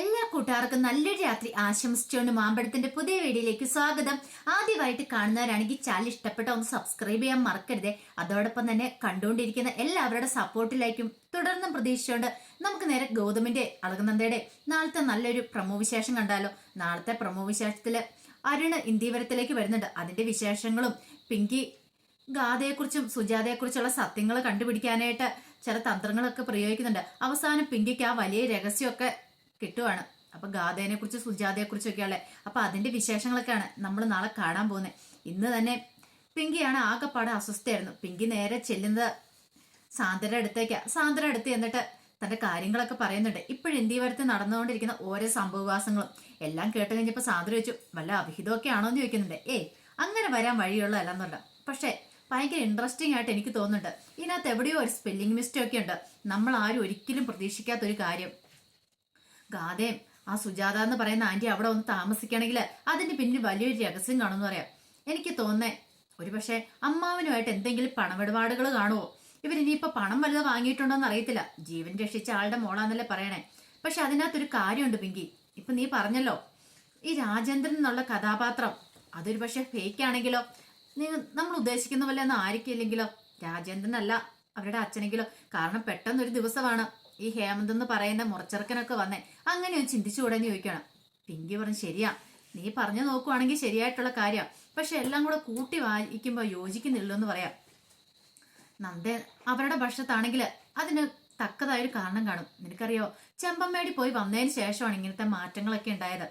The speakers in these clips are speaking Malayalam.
എല്ലാ കൂട്ടുകാർക്കും നല്ലൊരു രാത്രി ആശംസിച്ചുകൊണ്ട് മാമ്പഴത്തിന്റെ പുതിയ വീഡിയോയിലേക്ക് സ്വാഗതം. ആദ്യമായിട്ട് കാണുന്നവരാണെങ്കിൽ ചാനൽ ഇഷ്ടപ്പെട്ട ഒന്ന് സബ്സ്ക്രൈബ് ചെയ്യാൻ മറക്കരുത്. അതോടൊപ്പം തന്നെ കണ്ടുകൊണ്ടിരിക്കുന്ന എല്ലാവരുടെ സപ്പോർട്ടിലേക്കും തുടർന്നും പ്രതീക്ഷിച്ചുകൊണ്ട് നമുക്ക് നേരെ ഗൗതമിന്റെ അളകനന്ദയുടെ നാളത്തെ നല്ലൊരു പ്രമോ വിശേഷം കണ്ടാലോ. നാളത്തെ പ്രമോ വിശേഷത്തിൽ അരുണ് ഇന്ത്യവരത്തിലേക്ക് വരുന്നുണ്ട്. അതിന്റെ വിശേഷങ്ങളും പിങ്കി ഗാഥയെക്കുറിച്ചും സുജാതയെക്കുറിച്ചുള്ള സത്യങ്ങൾ കണ്ടുപിടിക്കാനായിട്ട് ചില തന്ത്രങ്ങളൊക്കെ പ്രയോഗിക്കുന്നുണ്ട്. അവസാനം പിങ്കിക്ക് ആ വലിയ രഹസ്യമൊക്കെ കിട്ടുവാണ്. അപ്പൊ ഗാഥേനെ കുറിച്ച് സുജാതയെ കുറിച്ചൊക്കെയുള്ള അപ്പൊ അതിന്റെ വിശേഷങ്ങളൊക്കെയാണ് നമ്മൾ നാളെ കാണാൻ പോകുന്നത് ഇന്ന് തന്നെ പിങ്കിയാണ് ആകെപ്പാടെ അസ്വസ്ഥയായിരുന്നു. പിങ്കി നേരെ ചെല്ലുന്നത് സാന്ദ്രയുടെ അടുത്തേക്കാ. സാന്ദ്ര അടുത്ത് എന്നിട്ട് തന്റെ കാര്യങ്ങളൊക്കെ പറയുന്നുണ്ട്. ഇപ്പോഴും ഇന്ത്യവരത്ത് നടന്നുകൊണ്ടിരിക്കുന്ന ഓരോ സംഭവവാസങ്ങളും എല്ലാം കേട്ട് കഴിഞ്ഞപ്പോൾ സാന്ദ്ര ചോദിച്ചു വല്ല അഭിഹിതമൊക്കെ ആണോ എന്ന് ചോദിക്കുന്നുണ്ട്. ഏയ് അങ്ങനെ വരാൻ വഴിയുള്ളതല്ലെന്നുണ്ട് പക്ഷേ ഭയങ്കര ഇൻട്രസ്റ്റിംഗ് ആയിട്ട് എനിക്ക് തോന്നുന്നുണ്ട്. ഇതിനകത്ത് എവിടെയോ ഒരു സ്പെല്ലിംഗ് മിസ്റ്റേക്ക് ഉണ്ട്. നമ്മൾ ആരും ഒരിക്കലും പ്രതീക്ഷിക്കാത്ത ഒരു കാര്യം. ഗാഥയും ആ സുജാത എന്ന് പറയുന്ന ആന്റി അവിടെ ഒന്ന് താമസിക്കണമെങ്കിൽ അതിന്റെ പിന്നിൽ വലിയൊരു രഹസ്യം കാണുമെന്ന് പറയാം. എനിക്ക് തോന്നേ ഒരുപക്ഷെ അമ്മാവനുമായിട്ട് എന്തെങ്കിലും പണമിടപാടുകൾ കാണുമോ ഇവരിനിയിപ്പോ പണം വലുത് വാങ്ങിയിട്ടുണ്ടോന്ന് അറിയത്തില്ല. ജീവൻ രക്ഷിച്ച ആളുടെ മോളാന്നല്ലേ പറയണേ. പക്ഷെ അതിനകത്തൊരു കാര്യമുണ്ട് പിങ്കി. ഇപ്പൊ നീ പറഞ്ഞല്ലോ ഈ രാജേന്ദ്രൻ എന്നുള്ള കഥാപാത്രം അതൊരു പക്ഷെ ഫേക്ക് ആണെങ്കിലോ നമ്മൾ ഉദ്ദേശിക്കുന്ന പോലെ ഒന്നും ആയിരിക്കില്ലെങ്കിലോ രാജേന്ദ്രൻ അല്ല അവരുടെ അച്ഛനെങ്കിലോ. കാരണം പെട്ടെന്നൊരു ദിവസമാണ്. ഈ ഹേമന്ത് എന്ന് പറയുന്ന മുറച്ചെറുക്കനൊക്കെ വന്നേ. അങ്ങനെ ഒന്ന് ചിന്തിച്ചുകൂടെ എന്ന് ചോദിക്കണം. പിങ്കി പറഞ്ഞു ശരിയാ. നീ പറഞ്ഞു നോക്കുവാണെങ്കിൽ ശരിയായിട്ടുള്ള കാര്യം. പക്ഷെ എല്ലാം കൂടെ കൂട്ടി വായിക്കുമ്പോൾ യോജിക്കുന്നില്ലെന്ന് പറയാം. നന്ദ അവരുടെ ഭക്ഷണത്താണെങ്കിൽ അതിന് തക്കതായൊരു കാരണം കാണും. നിനക്കറിയോ? ചെമ്പമ്മേടി പോയി വന്നതിന് ശേഷമാണ് ഇങ്ങനത്തെ മാറ്റങ്ങളൊക്കെ ഉണ്ടായത്.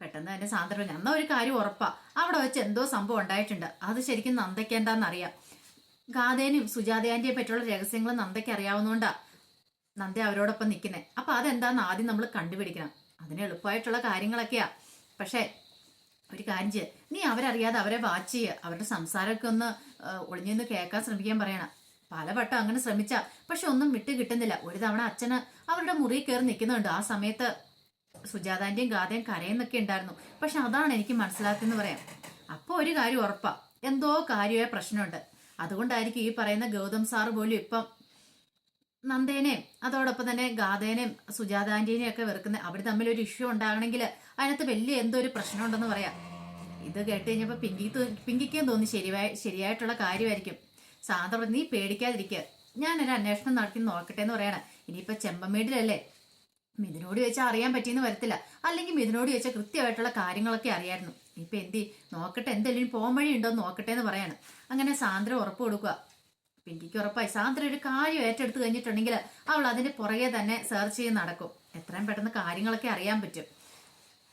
പെട്ടെന്ന് തന്നെ സാന്ദ്രം എന്നാ ഒരു കാര്യം ഉറപ്പാ. അവിടെ വെച്ച് എന്തോ സംഭവം ഉണ്ടായിട്ടുണ്ട്. അത് ശരിക്കും നന്ദയ്ക്ക് എന്താണെന്നറിയാം. ഗാഥേനെയും സുജാതയാന്റിയെ പറ്റിയുള്ള രഹസ്യങ്ങൾ നന്ദയ്ക്ക് അറിയാവുന്നതുകൊണ്ടാ. നന്ദ അവരോടൊപ്പം നിൽക്കുന്നത് അപ്പം അതെന്താണെന്ന് ആദ്യം നമ്മൾ കണ്ടുപിടിക്കണം. അതിന് എളുപ്പമായിട്ടുള്ള കാര്യങ്ങളൊക്കെയാ. പക്ഷേ ഒരു കാര്യം ചെയ്യുക നീ അവരറിയാതെ അവരെ വാച്ച് ചെയ്യുക അവരുടെ സംസാരമൊക്കെ ഒന്ന് ഒളിഞ്ഞു നിന്ന് കേൾക്കാൻ ശ്രമിക്കാൻ പറയണം. പലവട്ടം അങ്ങനെ ശ്രമിച്ച. പക്ഷെ ഒന്നും വിട്ട് കിട്ടുന്നില്ല. ഒരു തവണ അച്ഛന് അവരുടെ മുറി കയറി നിൽക്കുന്നുണ്ട്. ആ സമയത്ത് സുജാതാന്റെയും ഗാഥയും കരയെന്നൊക്കെ ഉണ്ടായിരുന്നു. പക്ഷെ അതാണ് എനിക്ക് മനസ്സിലാക്കുന്നത് പറയാം. അപ്പോൾ ഒരു കാര്യം ഉറപ്പാ. എന്തോ കാര്യമായ പ്രശ്നമുണ്ട്. അതുകൊണ്ടായിരിക്കും ഈ പറയുന്ന ഗൗതം സാറ് പോലും ഇപ്പം നന്ദേനെയും അതോടൊപ്പം തന്നെ ഗാദേനെയും സുജാത ആന്റീനെയും ഒക്കെ വെറുക്കുന്നത് അവർ തമ്മിൽ ഒരു ഇഷ്യൂ ഉണ്ടാകണമെങ്കിൽ അതിനകത്ത് വലിയ എന്തോ ഒരു പ്രശ്നമുണ്ടെന്ന് പറയാം. ഇത് കേട്ട് കഴിഞ്ഞപ്പോൾ പിങ്കി തോ- പിങ്കിക്കും തോന്നി ശരിയായ ശരിയായിട്ടുള്ള കാര്യമായിരിക്കും. പറഞ്ഞു, നീ പേടിക്കാതിരിക്കുക ഞാനൊരു അന്വേഷണം നടത്തി നോക്കട്ടെ എന്ന് പറയണം. ഇനിയിപ്പോൾ ചെമ്പമേടിലല്ലേ? മിഥുനോട് ചോദിച്ചാൽ അറിയാൻ പറ്റിയെന്ന് വരത്തില്ല. അല്ലെങ്കിൽ മിഥുനോട് ചോദിച്ചാൽ കൃത്യമായിട്ടുള്ള കാര്യങ്ങളൊക്കെ അറിയായിരുന്നു. ഇപ്പം എന്തി നോക്കട്ടെ എന്തെങ്കിലും പോകാൻ വഴി ഉണ്ടോ നോക്കട്ടെ എന്ന് പറയാണ്. അങ്ങനെ സാന്ദ്ര ഉറപ്പ് കൊടുക്കുക പിങ്കിക്ക് ഉറപ്പായി സാന്ദ്ര ഒരു കാര്യം ഏറ്റെടുത്ത് കഴിഞ്ഞിട്ടുണ്ടെങ്കിൽ അവൾ അതിന്റെ പുറകെ തന്നെ സെർച്ച് ചെയ്ത് നടക്കും. എത്രയും പെട്ടെന്ന് കാര്യങ്ങളൊക്കെ അറിയാൻ പറ്റും.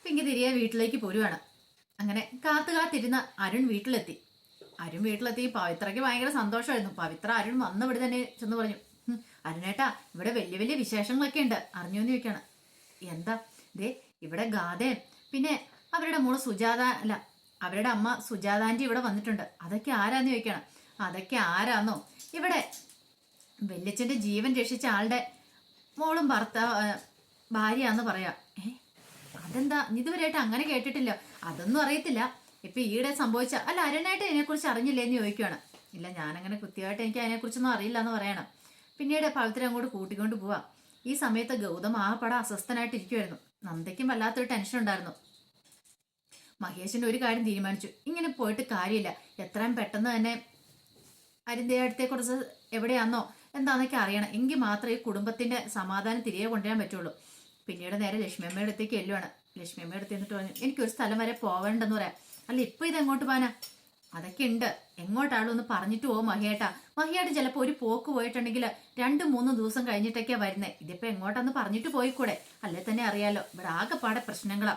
പിങ്കി തിരികെ വീട്ടിലേക്ക് പോരുവാണ്. അങ്ങനെ കാത്തു കാത്തിരുന്ന അരുൺ വീട്ടിലെത്തി. അരുൺ വീട്ടിലെത്തി. പവിത്രയ്ക്ക് ഭയങ്കര സന്തോഷമായിരുന്നു. പവിത്ര അരുൺ വന്ന ഇവിടെ തന്നെ ചെന്ന് പറഞ്ഞു "ഹും, അരുണേട്ടാ ഇവിടെ വലിയ വലിയ വിശേഷങ്ങളൊക്കെ ഉണ്ട്. അറിഞ്ഞു എന്ന് ചോദിക്കാണ് എന്താ? ദേ ഇവിടെ ഗാഥയും പിന്നെ അവരുടെ മോൾ സുജാത അല്ല അവരുടെ അമ്മ സുജാതാന്റെ ഇവിടെ വന്നിട്ടുണ്ട്. അതൊക്കെ ആരാന്ന് ചോദിക്കണം അതൊക്കെ ആരാന്നോ? ഇവിടെ വെല്ലിച്ചന്റെ ജീവൻ രക്ഷിച്ച ആളുടെ മോളും ഭർത്താവ് ഭാര്യയാന്ന് പറയാം. ഏ അതെന്താ? ഇതുവരെയായിട്ട് അങ്ങനെ കേട്ടിട്ടില്ല. അതൊന്നും അറിയത്തില്ല. ഇപ്പൊ ഈയിടെ സംഭവിച്ച അല്ല അരുണായിട്ട് ഇതിനെക്കുറിച്ച് അറിഞ്ഞില്ലേ എന്ന് ചോദിക്കുകയാണ് ഇല്ല ഞാനങ്ങനെ കൃത്യമായിട്ട് എനിക്ക് അതിനെക്കുറിച്ചൊന്നും അറിയില്ല എന്ന് പറയണം. പിന്നീട് പവിത്ര അങ്ങോട്ട് കൂട്ടിക്കൊണ്ട് പോവാം. ഈ സമയത്ത് ഗൗതം ആ പടം അസ്വസ്ഥനായിട്ട് ഇരിക്കുമായിരുന്നു നന്ദയ്ക്കും വല്ലാത്തൊരു ടെൻഷൻ ഉണ്ടായിരുന്നു. മഹേഷിന്റെ ഒരു കാര്യം തീരുമാനിച്ചു. ഇങ്ങനെ പോയിട്ട് കാര്യമില്ല. എത്രയും പെട്ടെന്ന് തന്നെ അരിന്തയുടെ അടുത്തെ കുറിച്ച് എവിടെയാണെന്നോ എന്താണെന്നൊക്കെ അറിയണം. എങ്കിൽ മാത്രമേ ഈ കുടുംബത്തിന്റെ സമാധാനം തിരികെ കൊണ്ടുവരാൻ പറ്റുള്ളൂ. പിന്നീട് നേരെ ലക്ഷ്മിയമ്മയുടെ അടുത്തേക്ക് എല്ലുവാണ് ലക്ഷ്മിയമ്മയുടെ അടുത്ത് എന്നിട്ട് പറഞ്ഞു എനിക്കൊരു സ്ഥലം വരെ പോവേണ്ടെന്ന് പറയാം. അല്ല ഇപ്പൊ ഇത് എങ്ങോട്ട് പോകാനാ അതൊക്കെ ഉണ്ട്. എങ്ങോട്ടാളും ഒന്ന് പറഞ്ഞിട്ട് പോകും മഹിയേട്ടാ. മഹിയായിട്ട് ചിലപ്പോൾ ഒരു പോക്ക് പോയിട്ടുണ്ടെങ്കിൽ രണ്ട് മൂന്ന് ദിവസം കഴിഞ്ഞിട്ടൊക്കെയാ വരുന്നത് ഇതിപ്പോ എങ്ങോട്ടാന്ന് പറഞ്ഞിട്ട് പോയിക്കൂടെ? അല്ലേ തന്നെ അറിയാലോ. ഇവിടെ ആകെപ്പാടെ പ്രശ്നങ്ങളാ.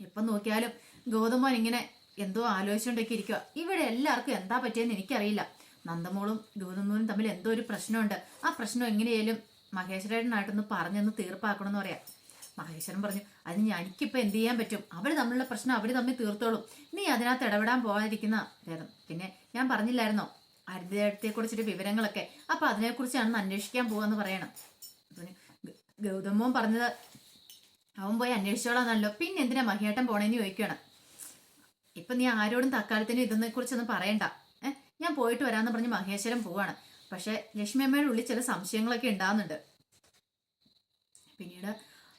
എപ്പം നോക്കിയാലും ഗൗതമോൻ ഇങ്ങനെ എന്തോ ആലോചിച്ചുകൊണ്ടൊക്കെ ഇരിക്കുക ഇവിടെ എല്ലാവർക്കും എന്താ പറ്റിയെന്ന് എനിക്കറിയില്ല. നന്ദമോളും ഗൗതമോനും തമ്മിൽ എന്തോ ഒരു പ്രശ്നമുണ്ട്. ആ പ്രശ്നം എങ്ങനെയായാലും മഹേശ്വരനായിട്ടൊന്ന് പറഞ്ഞൊന്ന് തീർപ്പാക്കണമെന്ന് പറയാം. മഹേശ്വരൻ പറഞ്ഞു അതിന് എനിക്കിപ്പോൾ എന്ത് ചെയ്യാൻ പറ്റും? അവർ തമ്മിലുള്ള പ്രശ്നം അവർ തമ്മിൽ തീർത്തോളും. നീ അതിനകത്ത് ഇടപെടാൻ പോകാതിരിക്കുന്ന രഥം പിന്നെ ഞാൻ പറഞ്ഞില്ലായിരുന്നോ ഹരിതത്തെ കുറിച്ചൊരു വിവരങ്ങളൊക്കെ? അപ്പൊ അതിനെക്കുറിച്ചാണ് അന്വേഷിക്കാൻ പോവാന്ന് പറയണം. ഗൗതമോൻ പറഞ്ഞത് അവൻ പോയി അന്വേഷിച്ചോളാന്നല്ലോ. പിന്നെ എന്തിനാ മഹിയേട്ടൻ പോണേന്ന് ചോദിക്കണം? ഇപ്പൊ നീ ആരോടും തക്കാലത്തിന് ഇതിനെ കുറിച്ചൊന്നും പറയണ്ട. ഞാൻ പോയിട്ട് വരാമെന്ന് പറഞ്ഞ് മഹേശ്വരം പോവാണ്. പക്ഷെ ലക്ഷ്മി അമ്മയുടെ ഉള്ളിൽ ചില സംശയങ്ങളൊക്കെ ഉണ്ടാകുന്നുണ്ട് പിന്നീട്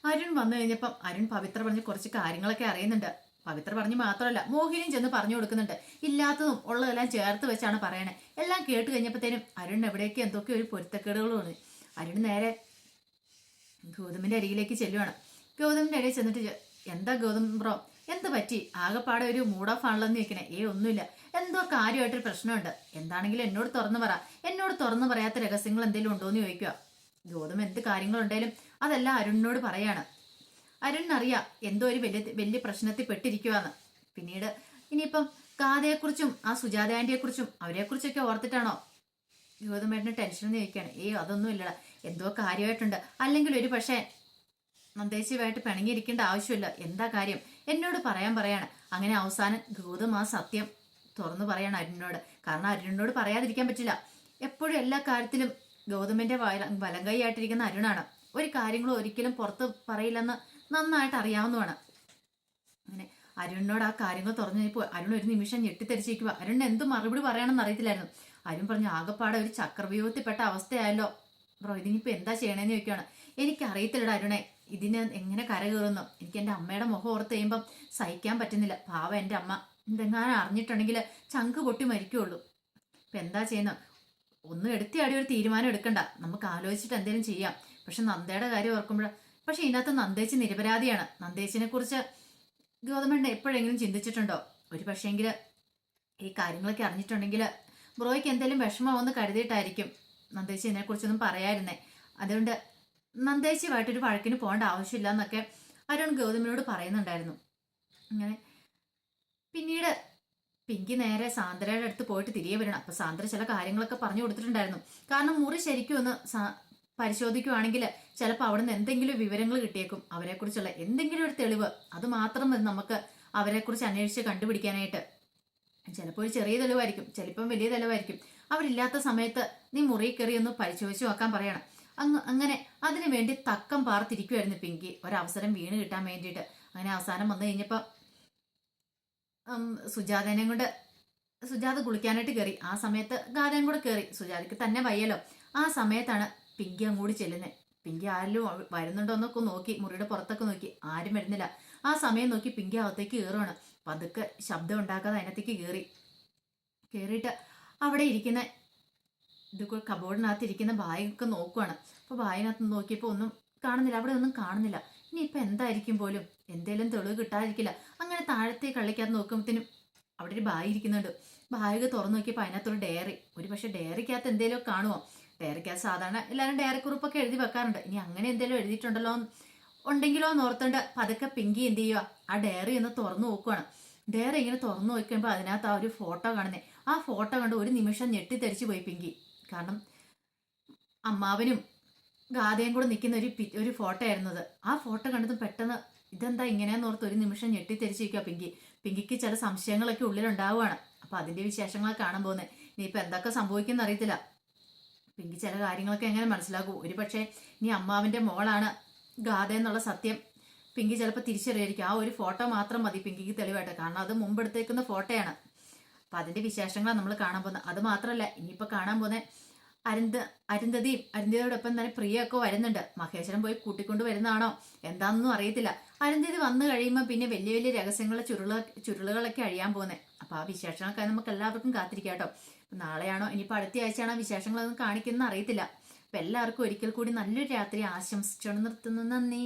അരുൺ വന്നു കഴിഞ്ഞപ്പം അരുൺ പവിത്ര പറഞ്ഞ് കുറച്ച് കാര്യങ്ങളൊക്കെ അറിയുന്നുണ്ട്. പവിത്ര പറഞ്ഞു മാത്രമല്ല മോഹിനിയും ചെന്ന് പറഞ്ഞു കൊടുക്കുന്നുണ്ട്. ഇല്ലാത്തതും ഉള്ളതെല്ലാം ചേർത്ത് വെച്ചാണ് പറയണേ. എല്ലാം കേട്ട് കഴിഞ്ഞപ്പോഴത്തേനും അരുൺ എവിടേക്ക് എന്തൊക്കെ ഒരു പൊരുത്തക്കേടുകൾ തോന്നി അരുൺ നേരെ ഗൗതമിന്റെ അരികിലേക്ക് ചെല്ലുവാണ്. ഗൗതമിന്റെ അരികിൽ ചെന്നിട്ട് എന്താ ഗൗതം ബ്രോ? എന്ത് പറ്റി? ആകെപ്പാടെ ഒരു മൂഡ് ഓഫ് ആണല്ലോ എന്ന് ചോദിക്കണേ. ഏ ഒന്നുമില്ല. എന്തോ കാര്യമായിട്ടൊരു പ്രശ്നമുണ്ട്. എന്താണെങ്കിലും എന്നോട് തുറന്നു പറ. എന്നോട് തുറന്നു പറയാത്ത രഹസ്യങ്ങൾ എന്തെങ്കിലും ഉണ്ടോ എന്ന് ചോദിക്കുക. ഗൗതം എന്ത് കാര്യങ്ങളുണ്ടെങ്കിലും അതെല്ലാം അരുണിനോട് പറയാണ്. അരുണിനറിയാം എന്തോ ഒരു വലിയ വലിയ പ്രശ്നത്തിൽ പെട്ടിരിക്കുവാന്ന്. പിന്നീട് ഇനിയിപ്പം കാതയെക്കുറിച്ചും ആ സുജാത ആന്റിയെക്കുറിച്ചും അവരെക്കുറിച്ചൊക്കെ ഓർത്തിട്ടാണോ? ഗൗതമേട്ടന് ടെൻഷൻ ചോദിക്കുകയാണ്. ഏ അതൊന്നും ഇല്ലടാ എന്തോ കാര്യമായിട്ടുണ്ട്. അല്ലെങ്കിൽ ഒരു പക്ഷേ നന്ദേശിയുമായിട്ട് പിണങ്ങിയിരിക്കേണ്ട ആവശ്യമില്ല. എന്താ കാര്യം? എന്നോട് പറയാൻ പറയാണ്. അങ്ങനെ അവസാനം ഗൗതം ആ സത്യം തുറന്നു പറയാണ് അരുണിനോട്. കാരണം അരുണിനോട് പറയാതിരിക്കാൻ പറ്റില്ല. എപ്പോഴും എല്ലാ കാര്യത്തിലും ഗൗതമിന്റെ വല- വലം കൈയായിട്ടിരിക്കുന്ന അരുണാണ്. ഒരു കാര്യങ്ങളും ഒരിക്കലും പുറത്ത് പറയില്ലെന്ന് നന്നായിട്ട് അറിയാവുന്നതാണ്. അങ്ങനെ അരുണിനോട് ആ കാര്യങ്ങൾ തുറന്നു കഴിഞ്ഞപ്പോൾ അരുൺ ഒരു നിമിഷം ഞെട്ടിത്തെരിച്ചിരിക്കുക അരുണിന് എന്ത് മറുപടി പറയണമെന്ന് അറിയത്തില്ലായിരുന്നു. അരുൺ പറഞ്ഞു ആകെപ്പാടെ ഒരു ചക്രവ്യൂഹത്തിൽപ്പെട്ട അവസ്ഥയായല്ലോ. ബ്രോ ഇതിനിപ്പോ എന്താ ചെയ്യണേന്ന് ചോദിക്കുകയാണ് അറിയത്തില്ല അരുണെ ഇതിന് എങ്ങനെ കര കയറുന്നു എനിക്ക് എന്റെ അമ്മയുടെ മുഖം ഓർത്ത് കഴിയുമ്പം സഹിക്കാൻ പറ്റുന്നില്ല. പാവ എന്റെ അമ്മ. എന്തെങ്ങാനും അറിഞ്ഞിട്ടുണ്ടെങ്കിൽ ചങ്ക് പൊട്ടി മരിക്കുള്ളൂ ഇപ്പൊ എന്താ ചെയ്യുന്നത് ഒന്നും എടുത്തിയാടി ഒരു തീരുമാനം എടുക്കണ്ട. നമുക്ക് ആലോചിച്ചിട്ട് എന്തെങ്കിലും ചെയ്യാം. പക്ഷെ നന്ദയുടെ കാര്യം ഓർക്കുമ്പോൾ പക്ഷെ ഇതിനകത്ത് നന്ദേച്ചി നിരപരാധിയാണ്. നന്ദേച്ചിനെ കുറിച്ച് ഗവൺമെന്റ് എപ്പോഴെങ്കിലും ചിന്തിച്ചിട്ടുണ്ടോ? ഒരു പക്ഷേങ്കിൽ ഈ കാര്യങ്ങളൊക്കെ അറിഞ്ഞിട്ടുണ്ടെങ്കിൽ ബ്രോയ്ക്ക് എന്തെങ്കിലും വിഷമമാവെന്ന് കരുതിയിട്ടായിരിക്കും. നന്ദേച്ചി ഇതിനെക്കുറിച്ചൊന്നും പറയായിരുന്നേ അതുകൊണ്ട് നന്ദേച്ചിയുമായിട്ടൊരു വഴക്കിന് പോകേണ്ട ആവശ്യമില്ല എന്നൊക്കെ അരുൺ ഗൗതമിനോട് പറയുന്നുണ്ടായിരുന്നു. അങ്ങനെ പിന്നീട് പിങ്കി നേരെ സാന്ദ്രയുടെ അടുത്ത് പോയിട്ട് തിരികെ വരണം. അപ്പൊ സാന്ദ്ര ചില കാര്യങ്ങളൊക്കെ പറഞ്ഞു കൊടുത്തിട്ടുണ്ടായിരുന്നു. കാരണം മുറി ശരിക്കും ഒന്ന് പരിശോധിക്കുവാണെങ്കിൽ ചിലപ്പോൾ അവിടുന്ന് എന്തെങ്കിലും വിവരങ്ങൾ കിട്ടിയേക്കും. അവരെക്കുറിച്ചുള്ള എന്തെങ്കിലും ഒരു തെളിവ് അത് മാത്രം നമുക്ക് അവരെക്കുറിച്ച് അന്വേഷിച്ച് കണ്ടുപിടിക്കാനായിട്ട്. ചിലപ്പോൾ ഒരു ചെറിയ തെളിവായിരിക്കും ചിലപ്പം വലിയ തെളിവായിരിക്കും. അവരില്ലാത്ത സമയത്ത് നീ മുറി കയറി ഒന്ന് പരിശോധിച്ച് നോക്കാൻ പറയണം. അങ്ങ് അങ്ങനെ അതിനു വേണ്ടി തക്കം പാർത്തിരിക്കുമായിരുന്നു പിങ്കി. ഒരവസരം വീണ് കിട്ടാൻ വേണ്ടിയിട്ട്. അങ്ങനെ അവസാനം വന്നു കഴിഞ്ഞപ്പോൾ സുജാതനെ കൊണ്ട് സുജാത കുളിക്കാനായിട്ട് കയറി. ആ സമയത്ത് ഗാതയും കൂടെ കയറി. സുജാതയ്ക്ക് തന്നെ വയ്യല്ലോ. ആ സമയത്താണ് പിങ്കി അങ്ങോട്ട് ചെല്ലുന്നത് പിങ്കി ആരിലും വരുന്നുണ്ടോ എന്നൊക്കെ നോക്കി മുറിയുടെ പുറത്തൊക്കെ നോക്കി. ആരും വരുന്നില്ല. ആ സമയം നോക്കി പിങ്കി അകത്തേക്ക് കയറുവാണ്. പതുക്കെ ശബ്ദം ഉണ്ടാക്കാതെ അതിനകത്തേക്ക് കയറി കയറിയിട്ട് അവിടെ ഇരിക്കുന്ന ഇത് കബോർഡിനകത്ത് ഇരിക്കുന്ന ബാഗൊക്കെ നോക്കുവാണ്. അപ്പോൾ ബാഗിനകത്ത് നോക്കിയപ്പോൾ ഒന്നും കാണുന്നില്ല. അവിടെ ഒന്നും കാണുന്നില്ല. ഇനി ഇപ്പം എന്തായിരിക്കും പോലും? എന്തേലും തെളിവ് കിട്ടാതിരിക്കില്ല. അങ്ങനെ താഴത്തെ കള്ളിക്കകത്ത് നോക്കുമ്പോഴത്തേനും അവിടെ ഒരു ബാഗ് ഇരിക്കുന്നുണ്ട്. ബാഗ് തുറന്നു നോക്കിയപ്പോൾ അതിനകത്തൊരു ഡയറി. ഒരു പക്ഷേ ഡയറിക്കകത്ത് എന്തേലും കാണുമോ ഡയറിക്കകത്ത് സാധാരണ എല്ലാവരും ഡയറി കുറിപ്പൊക്കെ എഴുതി വെക്കാറുണ്ട്. ഇനി അങ്ങനെ എന്തേലും എഴുതിയിട്ടുണ്ടല്ലോ ഉണ്ടെങ്കിലോ ഓർത്തുകൊണ്ട് പതുക്കെ പിങ്കി എന്ത് ചെയ്യുക ആ ഡയറി ഒന്ന് തുറന്നു നോക്കുകയാണ് ഡയറി ഇങ്ങനെ തുറന്നു നോക്കുമ്പോൾ അതിനകത്ത് ആ ഒരു ഫോട്ടോ കാണുന്നേ. ആ ഫോട്ടോ കണ്ട് ഒരു നിമിഷം ഞെട്ടിത്തെറിച്ച് പോയി പിങ്കി. കാരണം അമ്മാവനും ഗാഥയും കൂടെ നിൽക്കുന്ന ഒരു ഒരു ഫോട്ടോ ആയിരുന്നു അത്. ആ ഫോട്ടോ കണ്ടതും പെട്ടെന്ന് ഇതെന്താ ഇങ്ങനെയെന്ന് ഓർത്ത് ഒരു നിമിഷം ഞെട്ടിത്തെരിച്ചിരിക്കുക പിങ്കി. പിങ്കിക്ക് ചില സംശയങ്ങളൊക്കെ ഉള്ളിലുണ്ടാവുകയാണ് അപ്പൊ അതിന്റെ വിശേഷങ്ങളൊക്കെ കാണാൻ പോകുന്നത് ഇനിയിപ്പോൾ എന്തൊക്കെ സംഭവിക്കുന്ന അറിയത്തില്ല. പിങ്കി ചില കാര്യങ്ങളൊക്കെ എങ്ങനെ മനസ്സിലാക്കും? ഒരു പക്ഷേ ഇനി അമ്മാവിന്റെ മോളാണ് ഗാഥ എന്നുള്ള സത്യം പിങ്കി ചിലപ്പോൾ തിരിച്ചറിയായിരിക്കും. ആ ഒരു ഫോട്ടോ മാത്രം മതി പിങ്കിക്ക് തെളിവായിട്ട്. കാരണം അത് മുമ്പ് എടുത്തേക്കുന്ന ഫോട്ടോയാണ്. അപ്പം അതിന്റെ വിശേഷങ്ങളാണ് നമ്മൾ കാണാൻ പോകുന്നത്. അത് മാത്രമല്ല ഇനിയിപ്പോൾ കാണാൻ പോകുന്ന അരുന്ധ അരുന്ധതിയും അരുന്ധതിയോടൊപ്പം തന്നെ പ്രിയൊക്കെ വരുന്നുണ്ട്. മഹേശ്വരൻ പോയി കൂട്ടിക്കൊണ്ട് വരുന്നതാണോ? എന്താണെന്നൊന്നും അറിയത്തില്ല. അരുന്ധതി വന്നു കഴിയുമ്പോൾ പിന്നെ വലിയ വലിയ രഹസ്യങ്ങളെ ചുരുള ചുരുളുകളൊക്കെ അഴിയാൻ പോകുന്നത് അപ്പോൾ ആ വിശേഷങ്ങളൊക്കെ നമുക്ക് എല്ലാവർക്കും കാത്തിരിക്കാം കേട്ടോ. നാളെയാണോ? ഇനിയിപ്പോൾ അടുത്ത ആഴ്ചയാണോ വിശേഷങ്ങളൊന്നും കാണിക്കുന്ന അറിയത്തില്ല. അപ്പൊ എല്ലാവർക്കും ഒരിക്കൽ കൂടി നല്ലൊരു രാത്രി ആശംസിച്ചോണ്ട് നിർത്തുന്നു. നന്ദി.